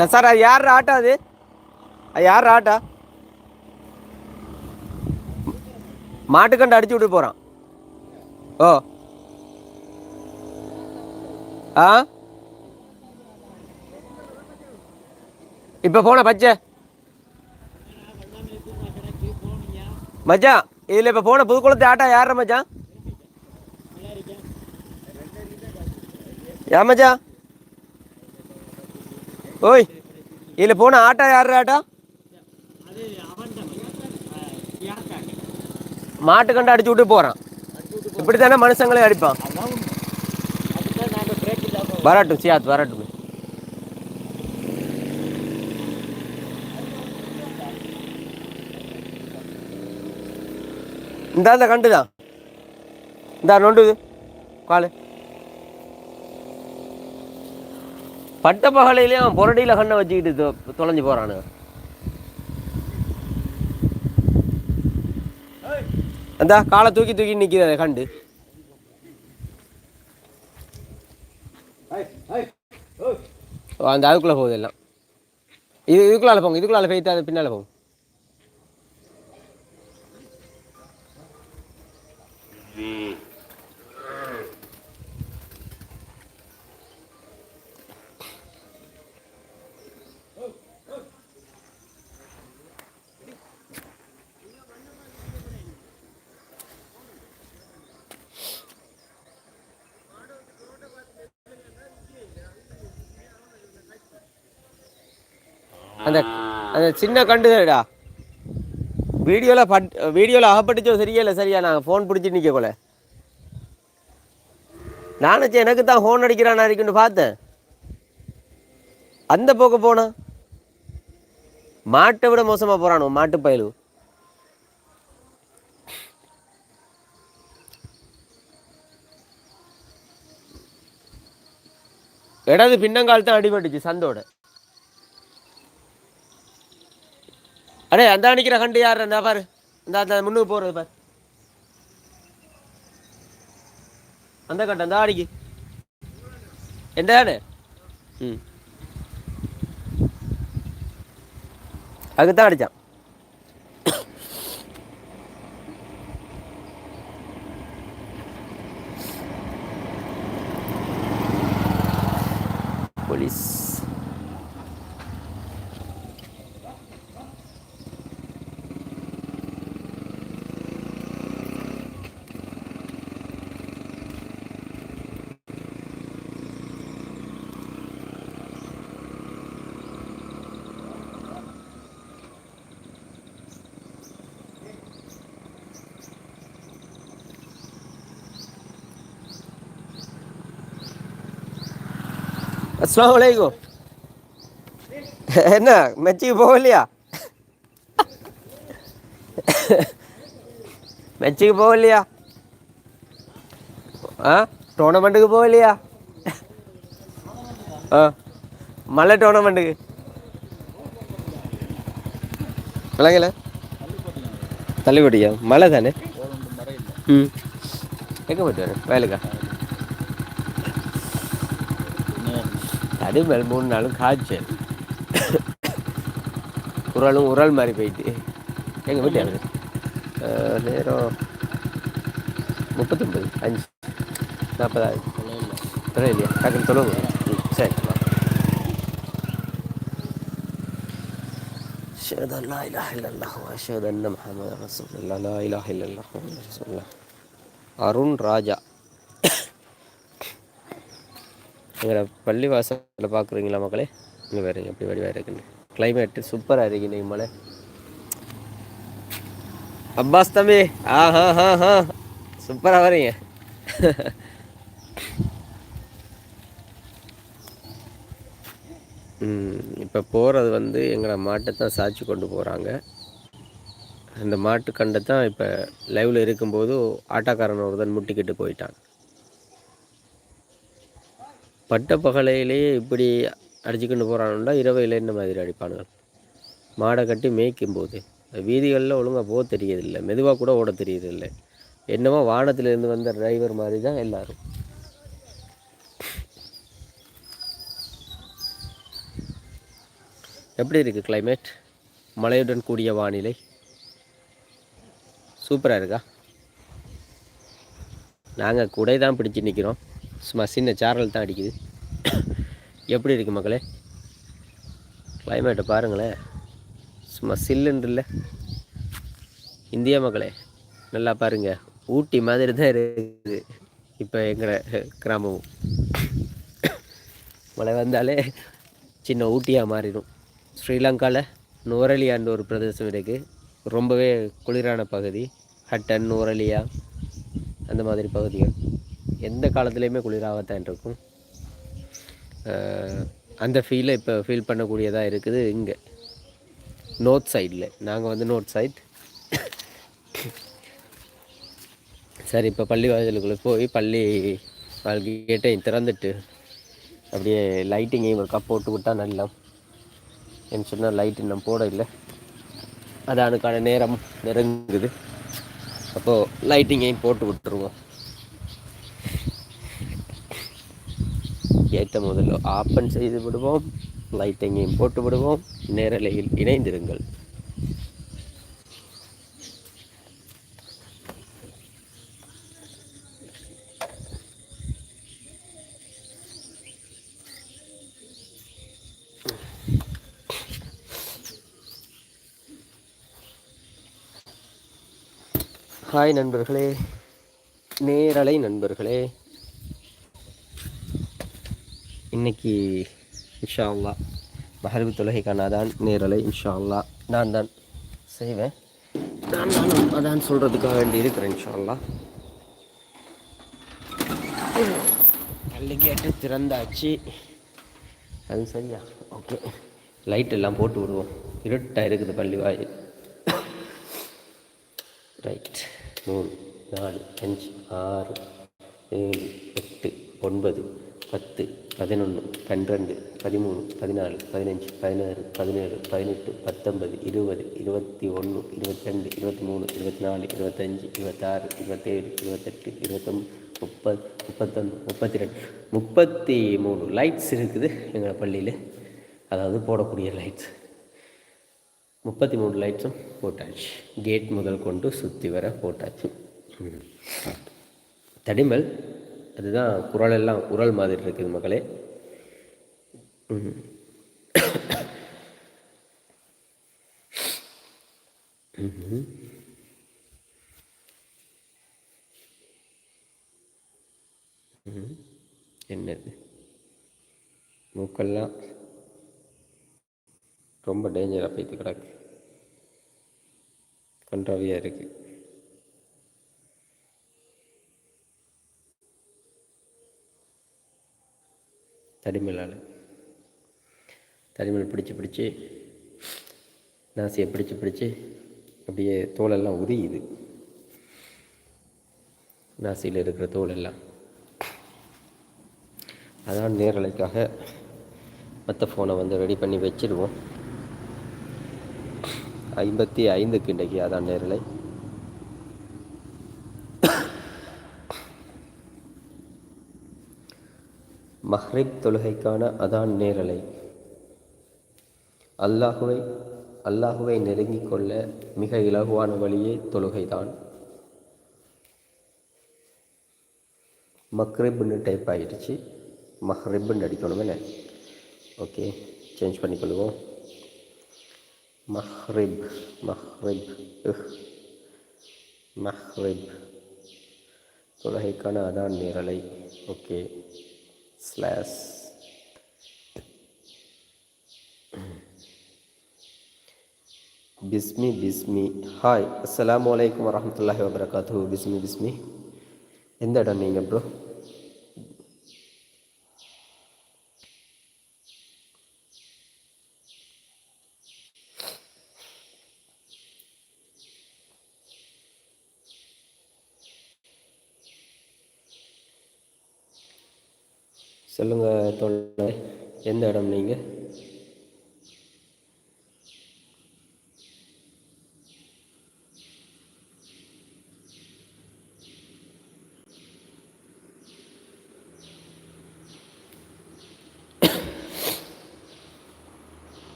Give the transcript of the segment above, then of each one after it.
நான் சார் அது யார் ஆட்டோ அது? அது யார் ஆட்டோ? மாட்டுக்கண்டு அடிச்சு விட்டு போகிறான் ஓ. ஆ? இப்போ போன பச்சை. மச்சான் இதில் இப்போ போன புதுக்குளத்து ஆட்டா யார மச்சான்? ஏன் மச்சான்? ஓய். இதில் போன ஆட்டோ யார் ஆட்டோ? மாட்டு கண்டு அடிச்சு விட்டு போகிறான் இப்படி தானே மனுஷங்களே அடிப்பான். வரட்டும் சியாத் வரட்டும். இந்த இந்த கண்டு தான் இந்த நொண்டுது காலு. பட்ட அவன் புரடியில் கண்ணை வச்சுக்கிட்டு தொலைஞ்சு போகிறானுங்க அந்த காலை தூக்கி தூக்கி நிற்கிது கண்டு. அந்த அதுக்குள்ளே போகுது எல்லாம். இது இதுக்குள்ளால போங்க இதுக்குள்ளால போயிட்டு அது பின்னால் போகும். அந்த அந்த சின்ன கண்டுடா வீடியோவில் பட் வீடியோவில் அகப்பட்டுச்சோ சரியா இல்லை சரியா? நான் ஃபோன் பிடிச்சி நிற்க போல. நானும் எனக்கு தான் ஃபோன் அடிக்கிறான் இருக்குன்னு பார்த்தேன். அந்த போக்க போனா? மாட்டை விட மோசமாக போகிறானோ மாட்டு பயலு? இடது பின்னங்கால் தான் அடிபட்டுச்சு சந்தோட. அடே அந்த அடிக்கிற கண்டு யார் அந்த பாரு. இந்த அந்த முன்னுக்கு போகிறது பாரு. அந்த கட்ட அந்த அடிக்கு எந்த ம். அதுதான் அடித்தான் போலீஸ். அஸ்லாம் வலைக்கும் என்ன மெச்சிக்கு போகலையா மெச்சிக்கு போகலையா ஆ டோர்னமெண்ட்டுக்கு போகலையா ஆ மலை டோர்னமெண்ட்டுக்கு விளங்கல தள்ளுபடியா மழை தானே ம் எங்கே போயிட்டு வரேன் வயலுக்கா அது மேல் மூணு நாளும் காய்ச்சல் உரலும் உரல் மாதிரி போயிட்டு எங்கள் வீட்டு எனக்கு நேரம் முப்பத்தொம்பது அஞ்சு நாற்பதாயிரம் தொலை இல்லையா டக்குன்னு தொழுவு ம் சரி أشهد أن لا إله إلا الله وأشهد أن محمد رسول الله لا إله إلا الله محمد رسول الله அருண் ராஜா எங்களை பள்ளி வாசலில் பார்க்குறீங்களா மக்களே? இங்கே வேறு எப்படி வடிவாக இருக்குன்னு. கிளைமேட்டு சூப்பராக இருக்கு நீ மழை. அப்பாஸ் தம்பி ஆ ஹா ஹா ஹா. சூப்பராக வரீங்க. இப்போ போகிறது வந்து எங்களை மாட்டை தான் சாட்சி கொண்டு போகிறாங்க அந்த மாட்டு கண்டை தான் இப்போ லைவில் இருக்கும்போது ஆட்டோக்காரன் ஒருத்தன் முட்டிக்கிட்டு போயிட்டான். பட்ட பகலையிலேயே இப்படி அடிச்சுக்கிட்டு போகிறானுண்டா இரவையில் என்ன மாதிரி அடிப்பானுங்க. மாடை கட்டி மேய்க்கும் போது. வீதிகளில் ஒழுங்காக போக தெரியதில்லை. மெதுவாக கூட ஓட தெரியதில்லை. என்னமோ வானத்திலேருந்து வந்த டிரைவர் மாதிரி தான் எல்லோரும். எப்படி இருக்குது கிளைமேட் மழையுடன் கூடிய வானிலை. சூப்பராக இருக்கா? நாங்கள் குடை தான் பிடிச்சி நிற்கிறோம் சும்மா சின்ன சாரல் தான் அடிக்குது. எப்படி இருக்குது மக்களே? கிளைமேட்டை பாருங்களேன். சும்மா சில்லுன்னு இல்லை. இந்தியா மக்களே நல்லா பாருங்கள் ஊட்டி மாதிரி தான் இருக்குது. இப்போ எங்களை கிராமமும். மழை வந்தாலே சின்ன ஊட்டியாக மாறிடும். ஸ்ரீலங்காவில் நுவரலியான்ற ஒரு பிரதேசம் இருக்குது ரொம்பவே குளிரான பகுதி. ஹட்டன் நுவரலியா அந்த மாதிரி பகுதிகள். எந்த காலத்துலேயுமே குளிராகத்தான் இருக்கும். அந்த ஃபீலை இப்போ ஃபீல் பண்ணக்கூடியதாக இருக்குது இங்கே. நோர்த் சைடில் நாங்கள் வந்து நோர்த் சைட் சரி இப்போ பள்ளி வாசலுக்குள்ளே போய் பள்ளி கேட்டையும் திறந்துட்டு அப்படியே லைட்டிங்கையும் ஒரு கப் போட்டு விட்டால் நல்லா என்ன சொன்னால் லைட் இன்னும் போட இல்லை அதானுக்கான நேரம் நெருங்குது. அப்போது லைட்டிங்கையும் போட்டு விட்டுருவோம். ஏற்ற முதல்ல ஆப்பன் செய்து விடுவோம். லைட்டிங்கையும் போட்டு விடுவோம். நேரலையில் இணைந்திருங்கள். ஹாய் நண்பர்களே. நேரலை நண்பர்களே. இன்னைக்கு இன்ஷா அல்லா மஹரபி தொலகைக்கான அதான் நேரலை இன்ஷா அல்லா நான் தான் செய்வேன். நான் தான் அதான் சொல்கிறதுக்காக வேண்டி இருக்கிறேன் இன்ஷா அல்லா கேட்டு திறந்தாச்சு. அது சரியா? ஓகே. லைட் எல்லாம் போட்டு விடுவோம். இருட்டாக இருக்குது பள்ளி வாயில். ரைட் மூணு நாலு அஞ்சு ஆறு ஏழு எட்டு ஒன்பது பத்து பதினொன்று பன்னிரெண்டு பதிமூணு பதினாலு பதினஞ்சு பதினாறு பதினேழு பதினெட்டு பத்தொன்பது இருபது இருபத்தி ஒன்று இருபத்தி ரெண்டு இருபத்தி மூணு இருபத்தி நாலு இருபத்தஞ்சி இருபத்தாறு இருபத்தேழு இருபத்தெட்டு இருபத்தொன்று முப்பது முப்பத்தொன்று முப்பத்தி ரெண்டு முப்பத்தி மூணு லைட்ஸ் இருக்குது எங்கள் பள்ளியில். அதாவது போடக்கூடிய லைட்ஸ் முப்பத்தி மூணு லைட்ஸும் போட்டாச்சு. கேட் முதல் கொண்டு சுற்றி வர போட்டாச்சு. தடிமல் அதுதான் குரல் எல்லாம் குரல் மாதிரி இருக்குது மக்களே. என்னது? மூக்கெல்லாம் ரொம்ப டேஞ்சராக போய்த்து கிடக்கு. கன்றாவியாக இருக்குது தடிமலால். தடிமல் பிடிச்சி பிடிச்சி நாசியை பிடிச்சி பிடிச்சி அப்படியே தோலெல்லாம் உரியுது. நாசியில் இருக்கிற தோலெல்லாம். அதான் நேரலைக்காக மற்ற ஃபோனை வந்து ரெடி பண்ணி வச்சிடுவோம் ஐம்பத்தி ஐந்துக்கு இன்றைக்கு அதான் நேரலை. மஹ்ரிப் தொழுகைக்கான அதான் நேரலை. அல்லாஹுவை அல்லாஹுவை நெருங்கிக் கொள்ள மிக இலகுவான வழியே தொழுகைதான். மக்ரிப்னு டைப் ஆகிடுச்சு மஹ்ரிப்னு அடிக்கணுமே ஓகே சேஞ்ச் பண்ணிக்கொள்வோம். மஹ்ரிப் மஹ்ரிப் மஹ்ரிப். தொழுகைக்கான அதான் நேரலை. ஓகே ஸ்லாஸ் பிஸ்மி பிஸ்மி ஹாய் அஸ்லாம் வலைக்கம் வரமத்துல்லாஹி வபரகாத்து பிஸ்மி பிஸ்மி எந்த இடம் நீங்கள் ப்ரோ சொல்லுங்கள் தோழர். எந்த இடம் நீங்கள்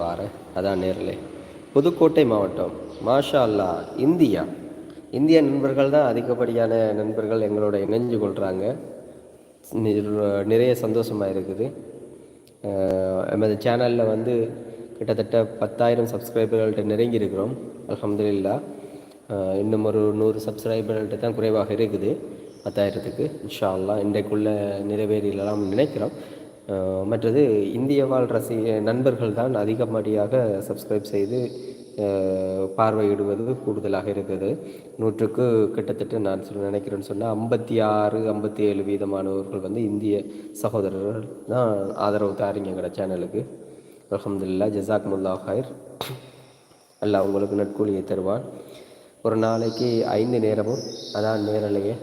வார அதான் நேரலே. புதுக்கோட்டை மாவட்டம். மாஷா அல்லா இந்தியா. இந்திய நண்பர்கள் தான் அதிகப்படியான நண்பர்கள் எங்களோட இணைஞ்சு கொள்கிறாங்க நிறைய சந்தோஷமாக இருக்குது. நமது சேனலில் வந்து கிட்டத்தட்ட பத்தாயிரம் சப்ஸ்கிரைபர்கள்ட்ட நெருங்கி இருக்கிறோம் அலமதுல்லா இன்னும் ஒரு நூறு சப்ஸ்கிரைபர்கள்ட்ட தான் குறைவாக இருக்குது. பத்தாயிரத்துக்கு. இன்ஷா அல்லா இன்றைக்குள்ளே நிறைவேறலாம் நினைக்கிறோம். மற்றது இந்திய வாழ் ரசி நண்பர்கள் தான் அதிகப்படியாக சப்ஸ்கிரைப் செய்து பார்வையிடுவது கூடுதலாக இருக்குது நூற்றுக்கு கிட்டத்தட்ட நான் சொல்ல நினைக்கிறேன்னு சொன்னால் ஐம்பத்தி ஆறு ஐம்பத்தி ஏழு வீதமானவர்கள் வந்து இந்திய சகோதரர்கள் தான் ஆதரவு தாரிங்க எங்களோட சேனலுக்கு. அலமதுல்லா ஜசாக் முல்லா ஹயர் அல்லா உங்களுக்கு நட்கூலியை தருவான். ஒரு நாளைக்கு ஐந்து நேரமும் அதான் நேரலையே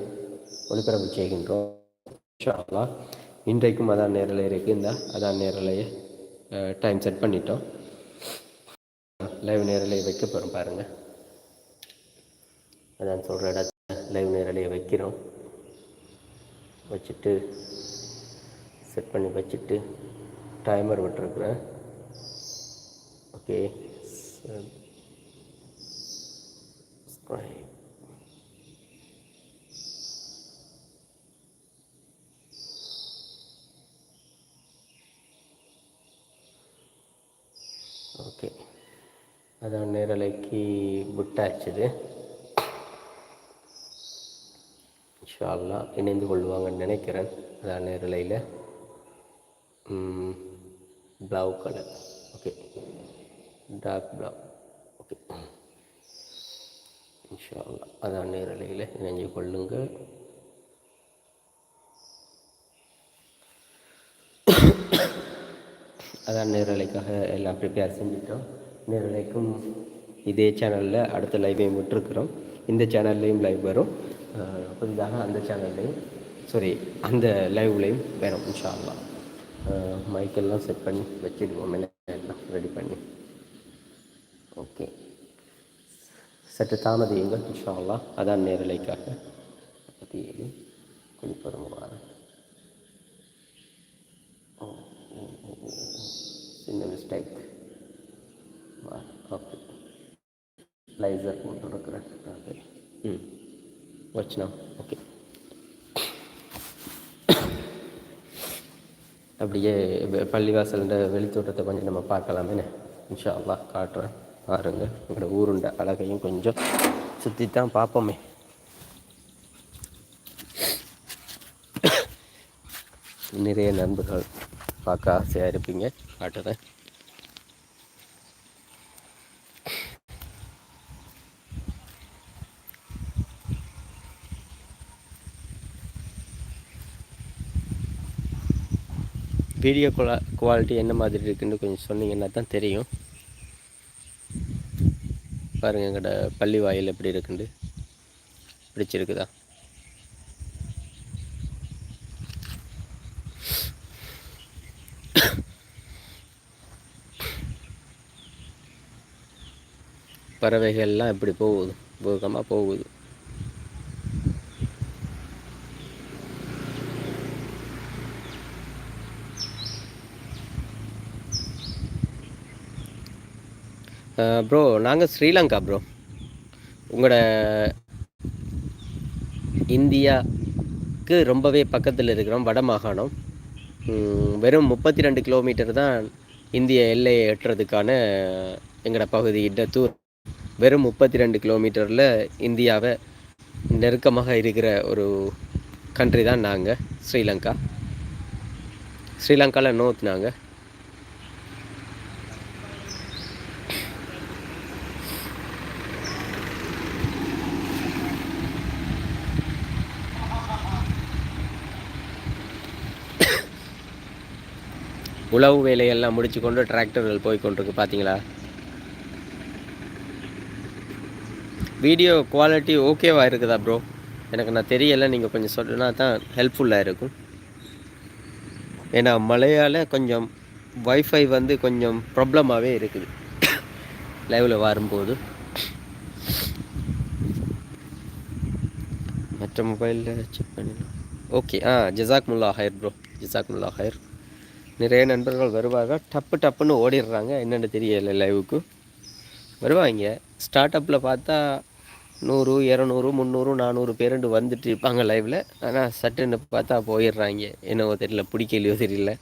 ஒளிபரப்பு செய்கின்றோம். இன்றைக்கும் அதான் நேரலை இருக்குது இந்த அதான் நேரலையே டைம் செட் பண்ணிட்டோம். லைவ் நேரலையை வைக்க போகிறோம் பாருங்கள் அதான் சொல்கிற இடத்துல லைவ் நேரலையை வைக்கிறோம். வச்சுட்டு செட் பண்ணி வச்சுட்டு டைமர் விட்டுருக்குறேன். ஓகே ஓகே அதான் நேரலைக்கு விட்டாச்சுது. இன்ஷால்லா இணைந்து கொள்வாங்கன்னு நினைக்கிறேன். அதான் நேரலையில் blue colour okay dark blue okay இன்ஷால்லா அதான் நேரலையில் இணைஞ்சு கொள்ளுங்கள். அதான் நேரலைக்காக எல்லாம் ப்ரிப்பேர் செஞ்சுட்டோம். நேரலைக்கும் இதே சேனலில் அடுத்த லைவையும் விட்டுருக்குறோம். இந்த சேனல்லையும் லைவ் வரும். புதிதாக அந்த சேனல்லையும் சாரி அந்த லைவ்லையும் வரும் இன்ஷால்லாம் மைக்கெல்லாம் செட் பண்ணி வச்சுடுவோம் எல்லாம் ரெடி பண்ணி. ஓகே சற்று தாமதியுங்கள் இன்ஷால்லா அதான் நேரலைக்காக. முப்பத்தி ஏழு குளிப்பதும் வாரம் சின்ன மிஸ்டேக் ஓகே லைசர் போட்டுருக்குறேன் ஓகே ம். வச்சுனா ஓகே அப்படியே பள்ளிவாசல்ன்ற வெளித்தோட்டத்தை கொஞ்சம் நம்ம பார்க்கலாமே இன்ஷா அல்லா காட்டுறேன். பாருங்க. எங்களோட ஊருண்ட அழகையும் கொஞ்சம் சுற்றி தான் பார்ப்போமே. நிறைய நண்பர்கள் பார்க்க ஆசையாக இருப்பீங்க. காட்டுறேன். வீடியோ குவாலிட்டி என்ன மாதிரி இருக்குன்னு கொஞ்சம் சொன்னீங்கன்னா தான் தெரியும். பாருங்கள் எங்கள்ட பள்ளி வாயில் எப்படி இருக்குண்டு? பிடிச்சிருக்குதா? பறவைகள்லாம் எப்படி போகுது? போகமாக போகுது. ப்ரோ நாங்கள் ஸ்ரீலங்கா ப்ரோ உங்களோட இந்தியாவுக்கு ரொம்பவே பக்கத்தில் இருக்கிறோம் வட மாகாணம். வெறும் முப்பத்தி ரெண்டு கிலோமீட்டர் தான் இந்திய எல்லையை எட்டுறதுக்கான எங்களோட பகுதி தூர். வெறும் முப்பத்தி ரெண்டு கிலோமீட்டரில் இந்தியாவை நெருக்கமாக இருக்கிற ஒரு கண்ட்ரி தான் நாங்கள் ஸ்ரீலங்கா. ஸ்ரீலங்காவில் நோத் நாங்கள் உழவு வேலையெல்லாம் முடிச்சு கொண்டு டிராக்டர்கள் போய் கொண்டிருக்கு பார்த்தீங்களா வீடியோ குவாலிட்டி ஓகேவாக இருக்குதா ப்ரோ எனக்கு நான் தெரியலை நீங்கள் கொஞ்சம் சொன்னா தான் ஹெல்ப்ஃபுல்லாக இருக்கும். ஏன்னா மழையால் கொஞ்சம் வைஃபை வந்து கொஞ்சம் ப்ராப்ளமாகவே இருக்குது. லைவில் வரும்போது. மற்ற மொபைலில் செக் பண்ணிடலாம். ஓகே ஆ ஜசாக் முல்லா ஹயர் ப்ரோ ஜசாக் முல்லா ஹயர் நிறைய நண்பர்கள் வருவாங்க. டப்பு டப்புன்னு ஓடிடுறாங்க. என்னென்னு தெரியல லைவுக்கு வருவாங்க ஸ்டார்ட் அப்பில் பார்த்தா நூறு இரநூறு முந்நூறு நானூறு பேருண்டு வந்துட்டு இருப்பாங்க லைவில் ஆனால் சட்டுன்னு பார்த்தா போயிடுறாங்க. என்னவோ தெரியல பிடிக்கலையோ தெரியல.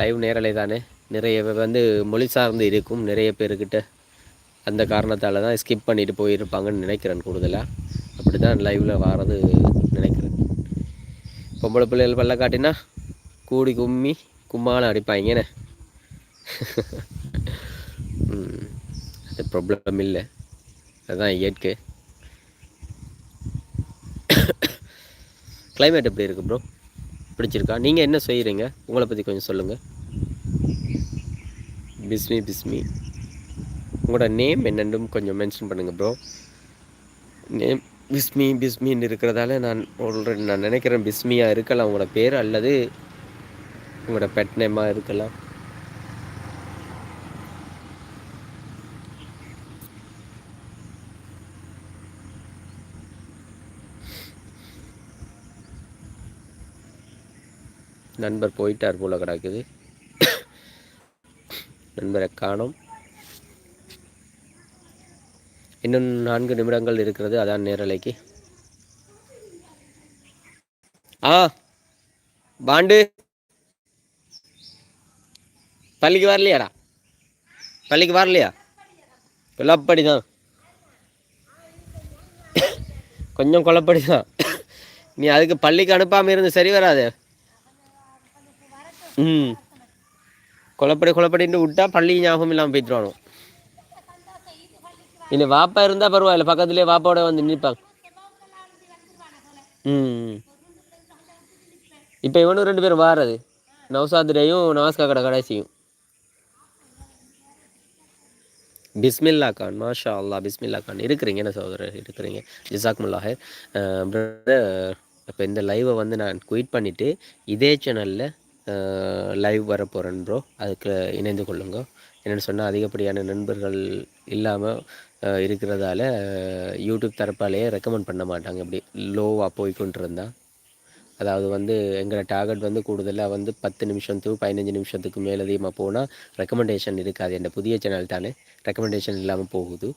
லைவ் நேரலை தானே. நிறைய வந்து மொழி சார்ந்து இருக்கும் நிறைய பேர்கிட்ட அந்த காரணத்தால் தான் ஸ்கிப் பண்ணிட்டு போயிருப்பாங்கன்னு நினைக்கிறேன் கூடுதலாக அப்படி தான் லைவில் வாரது நினை பொம்பளை பிள்ளைகள் பல்ல காட்டினா கூடி கும்மி கும்மாலம் அடிப்பாங்கண்ணே அது ப்ராப்ளம் இல்லை. அதுதான் இயற்கை. கிளைமேட் எப்படி இருக்குது ப்ரோ பிடிச்சிருக்கா? நீங்கள் என்ன செய்கிறீங்க உங்களை பற்றி கொஞ்சம் சொல்லுங்கள் பிஸ்மி பிஸ்மி உங்களோட நேம் என்னென்னும் கொஞ்சம் மென்ஷன் பண்ணுங்கள் ப்ரோ நேம் பிஸ்மி பிஸ்மின்னு இருக்கிறதால நான் ஆல்ரெடி நான் நினைக்கிறேன் பிஸ்மியாக இருக்கலாம். உங்களோட பேர் அல்லது உங்களோட பெட் நேமாக இருக்கலாம். நண்பர் போயிட்டார் போல கிடக்குது. நண்பரை காணோம். இன்னும் நான்கு நிமிடங்கள் இருக்கிறது. அதான் நேரலைக்கு. ஆ பாண்டு. பள்ளிக்கு வரலையாடா? பள்ளிக்கு வரலையா? குழப்படி தான் கொஞ்சம் குழப்படி தான் நீ அதுக்கு பள்ளிக்கு அனுப்பாமல் இருந்து சரி வராது. ம். குழப்படி குழப்படின்னு விட்டா பள்ளி ஞாபகம் இல்லாமல் போயிட்டுருவானோ இனி வாப்பா இருந்தால் பரவாயில்ல பக்கத்துலேயே வாப்பாவோட வந்து நிற்பாங்க ம் இப்போ இவனும் ரெண்டு பேரும் வாரது. நவசாத்திரையும் நவாஸ்கா கடை கடைசியும். பிஸ்மில்லா கான் மாஷா அல்லா பிஸ்மில்லா கான். இருக்கிறீங்க என்ன சகோதரர்? இருக்கிறீங்க. ஜிசாக்முல்லா பிரதர் இப்போ இந்த லைவை வந்து நான் குயிட் பண்ணிவிட்டு இதே சேனலில் லைவ் வர போகிறேன் ப்ரோ அதுக்கு இணைந்து கொள்ளுங்க. என்னென்னு சொன்னால் அதிகப்படியான நண்பர்கள் இல்லாமல் இருக்கிறதால யூடியூப் தரப்பாலேயே ரெக்கமெண்ட் பண்ண மாட்டாங்க. இப்படி லோவாக போய்கொண்டிருந்தா அதாவது வந்து எங்களோட டார்கெட் வந்து கூடுதலாக வந்து பத்து நிமிஷத்துக்கு பதினஞ்சு நிமிஷத்துக்கு மேலதிகமாக போனால் ரெக்கமெண்டேஷன் இருக்காது. என் புதிய சேனல் தானே ரெக்கமெண்டேஷன் இல்லாமல் போகுது.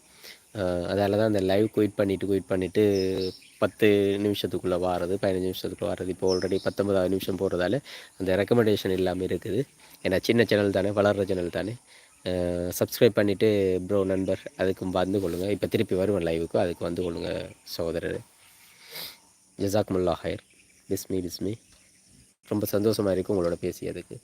அதால் தான் அந்த லைவ் குயிட் பண்ணிவிட்டு குயிட் பண்ணிவிட்டு பத்து நிமிஷத்துக்குள்ளே வாரது பதினஞ்சு நிமிஷத்துக்குள்ளே வாரது. இப்போ ஆல்ரெடி பத்தொன்பதாவது நிமிஷம் போகிறதால அந்த ரெக்கமெண்டேஷன் இல்லாமல் இருக்குது. ஏன்னா சின்ன சேனல் தானே வளர்கிற சேனல் தானே. சப்ஸ்கிரைப் பண்ணிவிட்டு ப்ரோ நண்பர் அதுக்கு வந்து கொள்ளுங்கள் இப்போ திருப்பி வருவேன் லைவுக்கு அதுக்கு வந்து கொள்ளுங்கள் சகோதரர். ஜசாக் முல்லா ஹயர் பிஸ்மி பிஸ்மி ரொம்ப சந்தோஷமாக இருக்கும் உங்களோட பேசியதுக்கு.